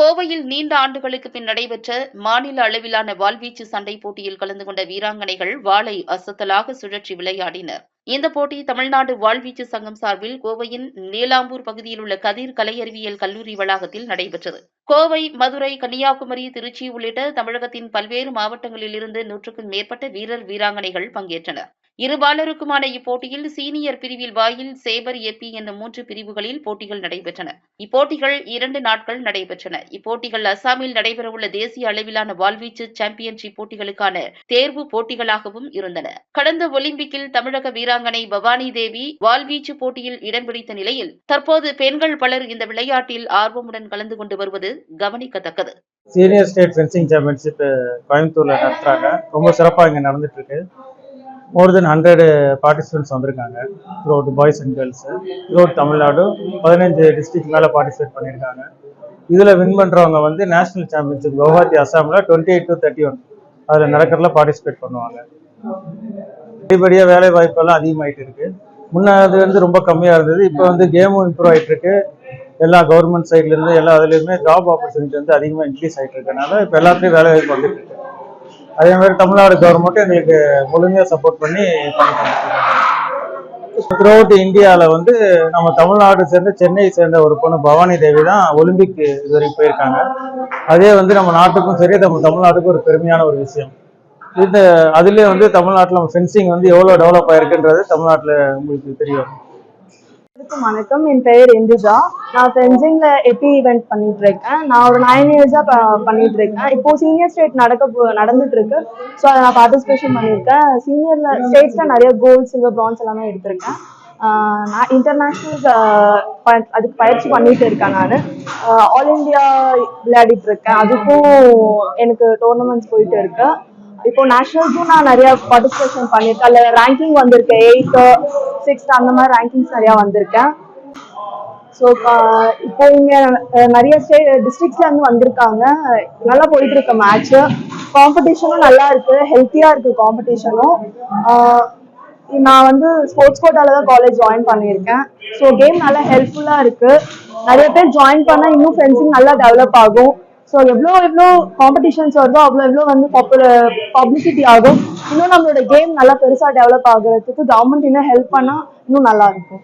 கோவையில் நீண்ட ஆண்டுகளுக்கு பின் நடைபெற்ற மாநில அளவிலான வாள்வீச்சு சண்டை போட்டியில் கலந்து கொண்ட வீராங்கனைகள் வாளை அசத்தலாக சுழற்றி விளையாடினர். இந்த போட்டி தமிழ்நாடு வாள்வீச்சு சங்கம் சார்பில் கோவையின் நீலாம்பூர் பகுதியில் உள்ள கதிர் கலை அறிவியல் கல்லூரி வளாகத்தில் நடைபெற்றது. கோவை மதுரை கன்னியாகுமரி திருச்சி உள்ளிட்ட தமிழகத்தின் பல்வேறு மாவட்டங்களில் இருந்து நூற்றுக்கும் மேற்பட்ட வீரர் வீராங்கனைகள் பங்கேற்றனர். இருபாலருக்குமான இப்போட்டியில் சீனியர் பிரிவில் வாயில் சேபர் ஏபி என்ற மூன்று பிரிவுகளில் போட்டிகள் நடைபெற்றன. இப்போட்டிகள் இரண்டு நாட்கள் நடைபெற்றன. இப்போட்டிகள் அசாமில் நடைபெறவுள்ள தேசிய அளவிலான வாள்வீச்சு சாம்பியன்ஷிப் போட்டிகளுக்கான தேர்வு போட்டிகளாகவும் இருந்தன. கடந்த ஒலிம்பிக்கில் தமிழக வீராங்கனை பவானி தேவி வாள்வீச்சு போட்டியில் இடம் பிடித்த நிலையில் தற்போது பெண்கள் பலர் இந்த விளையாட்டில் ஆர்வமுடன் கலந்து கொண்டு வருவது கவனிக்கத்தக்கது. சீனியர் ஸ்டேட் ஃபென்சிங் சாம்பியன்ஷிப் கோயம்புத்தூர்ல நடத்துறாங்க. ரொம்ப சிறப்பாக இங்க நடந்துட்டு இருக்கு. மோர் தென் ஹண்ட்ரடு பார்ட்டிசிபென்ட்ஸ் வந்திருக்காங்க through boys and girls through Tamil Nadu பதினஞ்சு டிஸ்ட்ரிக்ட் மேலே பார்ட்டிசிபேட் பண்ணியிருக்காங்க. இதில் வின் பண்ணுறவங்க வந்து நேஷனல் சாம்பியன்ஷிப் குவஹாத்தி அசாமில் twenty eight to thirty one அதில் நடக்கிறதுல பார்ட்டிசிபேட் பண்ணுவாங்க. படிப்படியாக வேலை வாய்ப்பெல்லாம் அதிகமாகிட்டு இருக்கு. முன்னே அது வந்து ரொம்ப கம்மியாக இருந்தது. இப்போ வந்து கேமும் இம்ப்ரூவ் ஆகிட்டு இருக்கு. எல்லா கவர்மெண்ட் சைட்லேருந்து எல்லா அதுலேயுமே ஜாப் ஆப்பர்ச்சுனிட்டி வந்து அதிகமாக இன்க்ரீஸ் ஆகிட்டு இருக்கனால இப்போ எல்லாத்துலேயும் வேலை வாய்ப்பு வந்துட்டு அதே மாதிரி தமிழ்நாடு கவர்மெண்ட்டும் எங்களுக்கு முழுமையாக சப்போர்ட் பண்ணி த்ரூ அவுட் இந்தியாவில் வந்து நம்ம தமிழ்நாடு சேர்ந்த சென்னை சேர்ந்த ஒரு பொண்ணு பவானி தேவி தான் ஒலிம்பிக் இது வரைக்கும் போயிருக்காங்க. அதே வந்து நம்ம நாட்டுக்கும் சரி நம்ம தமிழ்நாட்டுக்கும் ஒரு பெருமையான ஒரு விஷயம். இந்த அதுலேயே வந்து தமிழ்நாட்டில் நம்ம ஃபென்சிங் வந்து எவ்வளோ டெவலப் ஆயிருக்குன்றது தமிழ்நாட்டில் உங்களுக்கு தெரியும். அனைவருக்கும் வணக்கம். என் பெயர் இந்துஜா. நான் பெஞ்சிங்ல எபி ஈவெண்ட் பண்ணிட்டு இருக்கேன் நான் ஒரு நைன் இயர்ஸா பண்ணிட்டு இருக்கேன் இப்போ சீனியர் ஸ்டேட் நடக்க நடந்துட்டு இருக்கு ஸோ அதை நான் பார்ட்டிசிபேஷன் பண்ணியிருக்கேன். சீனியர்ல ஸ்டேட்ஸ்ல நிறைய கோல்ட் சில்வர் பிரான்ஸ் எல்லாமே எடுத்திருக்கேன். நான் இன்டர்நேஷ்னல் அதுக்கு பயிற்சி பண்ணிட்டு இருக்கேன் நான். ஆல் இந்தியா விளையாடிட்டு இருக்கேன் அதுக்கும் எனக்கு டோர்னமெண்ட்ஸ் போயிட்டு இருக்கேன் இப்போ நேஷனல்ஸும் நான் நிறைய பார்ட்டிசிபேஷன் பண்ணியிருக்கேன் அதில் ரேங்கிங் வந்திருக்கேன் எயித்து சிக்ஸ்த் அந்த மாதிரி ரேங்கிங்ஸ் நிறையா வந்திருக்கேன். ஸோ இப்போ இங்கே நிறைய ஸ்டே டிஸ்ட்ரிக்ட்ஸ்லேருந்து வந்திருக்காங்க. நல்லா போயிட்டு இருக்கு மேட்ச் காம்படிஷனும் நல்லா இருக்கு. ஹெல்த்தியாக இருக்கு காம்படிஷனும் நான் வந்து ஸ்போர்ட்ஸ் கோட்டால தான் காலேஜ் ஜாயின் பண்ணியிருக்கேன். ஸோ கேம் நல்லா ஹெல்ப்ஃபுல்லாக இருக்கு. நிறைய பேர் ஜாயின் பண்ணால் இன்னும் ஃபென்சிங் நல்லா டெவலப் ஆகும். ஸோ எவ்வளோ எவ்வளோ காம்படிஷன்ஸ் வருதோ அவ்வளோ எவ்வளோ வந்து பாப்புலர் பப்ளிசிட்டி ஆகும். இன்னும் நம்மளோட கேம் நல்லா பெருசாக டெவலப் ஆகிறதுக்கு கவர்மெண்ட் இன்னும் ஹெல்ப் பண்ணால் இன்னும் நல்லா இருக்கும்.